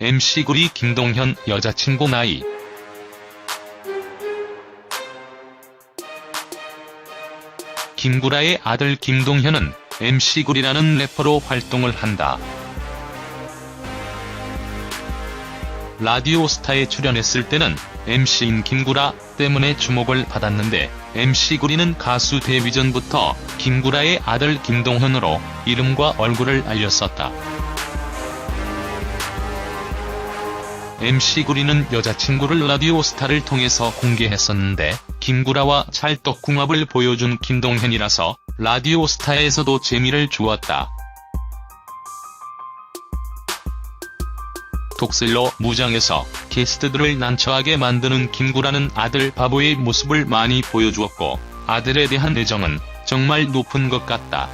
MC 구리 김동현 여자친구 나이. 김구라의 아들 김동현은 MC 구리라는 래퍼로 활동을 한다. 라디오 스타에 출연했을 때는 MC인 김구라 때문에 주목을 받았는데 MC 구리는 가수 데뷔 전부터 김구라의 아들 김동현으로 이름과 얼굴을 알렸었다. MC 구리는 여자친구를 라디오 스타를 통해서 공개했었는데 김구라와 찰떡궁합을 보여준 김동현이라서 라디오 스타에서도 재미를 주었다. 독슬로 무장에서 게스트들을 난처하게 만드는 김구라는 아들 바보의 모습을 많이 보여주었고 아들에 대한 애정은 정말 높은 것 같다.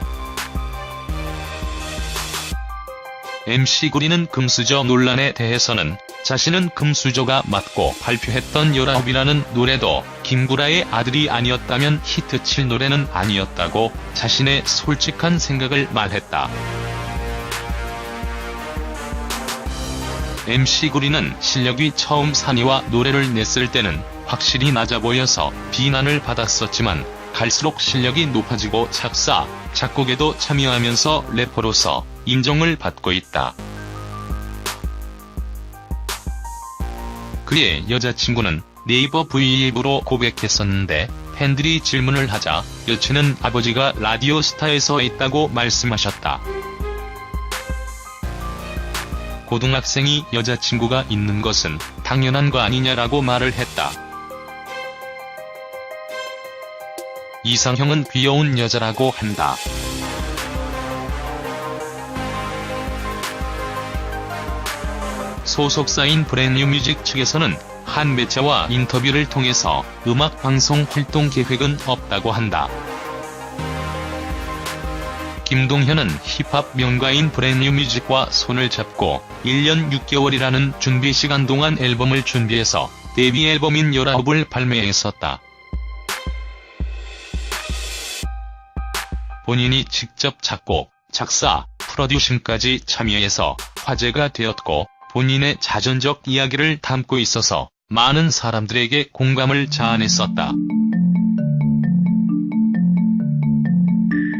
MC 구리는 금수저 논란에 대해서는 자신은 금수저가 맞고 발표했던 열아홉이라는 노래도 김구라의 아들이 아니었다면 히트칠 노래는 아니었다고 자신의 솔직한 생각을 말했다. MC 구리는 실력이 처음 산이와 노래를 냈을 때는 확실히 낮아 보여서 비난을 받았었지만 갈수록 실력이 높아지고 작사, 작곡에도 참여하면서 래퍼로서 인정을 받고 있다. 그의 여자친구는 네이버 브이앱으로 고백했었는데 팬들이 질문을 하자 여친은 아버지가 라디오 스타에서 있다고 말씀하셨다. 고등학생이 여자친구가 있는 것은 당연한 거 아니냐라고 말을 했다. 이상형은 귀여운 여자라고 한다. 소속사인 브랜뉴뮤직 측에서는 한 매체와 인터뷰를 통해서 음악 방송 활동 계획은 없다고 한다. 김동현은 힙합 명가인 브랜뉴뮤직과 손을 잡고 1년 6개월이라는 준비 시간 동안 앨범을 준비해서 데뷔 앨범인 19을 발매했었다. 본인이 직접 작곡, 작사, 프로듀싱까지 참여해서 화제가 되었고 본인의 자전적 이야기를 담고 있어서 많은 사람들에게 공감을 자아냈었다.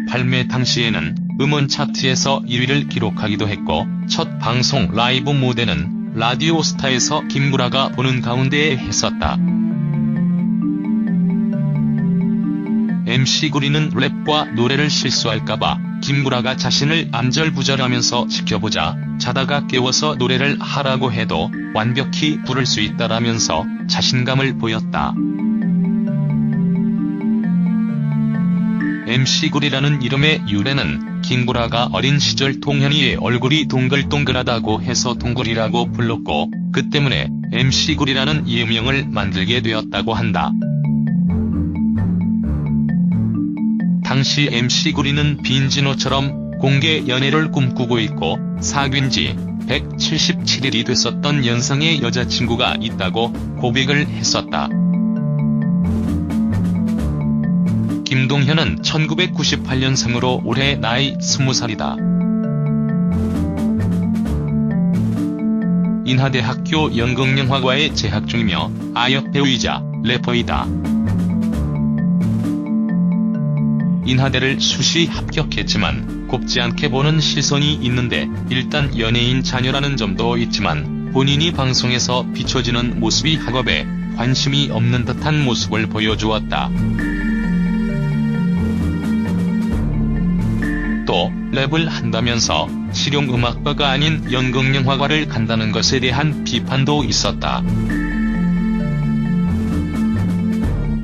발매 당시에는 음원 차트에서 1위를 기록하기도 했고 첫 방송 라이브 무대는 라디오 스타에서 김구라가 보는 가운데에 했었다. MC 구리는 랩과 노래를 실수할까봐 김구라가 자신을 안절부절하면서 지켜보자 자다가 깨워서 노래를 하라고 해도 완벽히 부를 수 있다라면서 자신감을 보였다. MC 구리라는 이름의 유래는 김구라가 어린 시절 동현이의 얼굴이 동글동글하다고 해서 동굴이라고 불렀고 그 때문에 MC 구리라는 예명을 만들게 되었다고 한다. 당시 MC 구리는 빈진호처럼 공개 연애를 꿈꾸고 있고 사귄 지 177일이 됐었던 연상의 여자친구가 있다고 고백을 했었다. 김동현은 1998년생으로 올해 나이 20살이다. 인하대학교 연극영화과에 재학 중이며 아역 배우이자 래퍼이다. 인하대를 수시 합격했지만 곱지 않게 보는 시선이 있는데 일단 연예인 자녀라는 점도 있지만 본인이 방송에서 비춰지는 모습이 학업에 관심이 없는 듯한 모습을 보여주었다. 또 랩을 한다면서 실용음악과가 아닌 연극영화과를 간다는 것에 대한 비판도 있었다.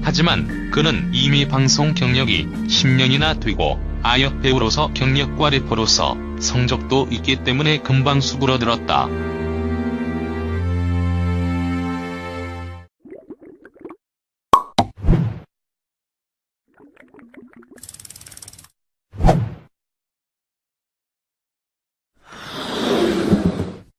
하지만 그는 이미 방송 경력이 10년이나 되고 아역 배우로서 경력과 래퍼로서 성적도 있기 때문에 금방 수그러들었다.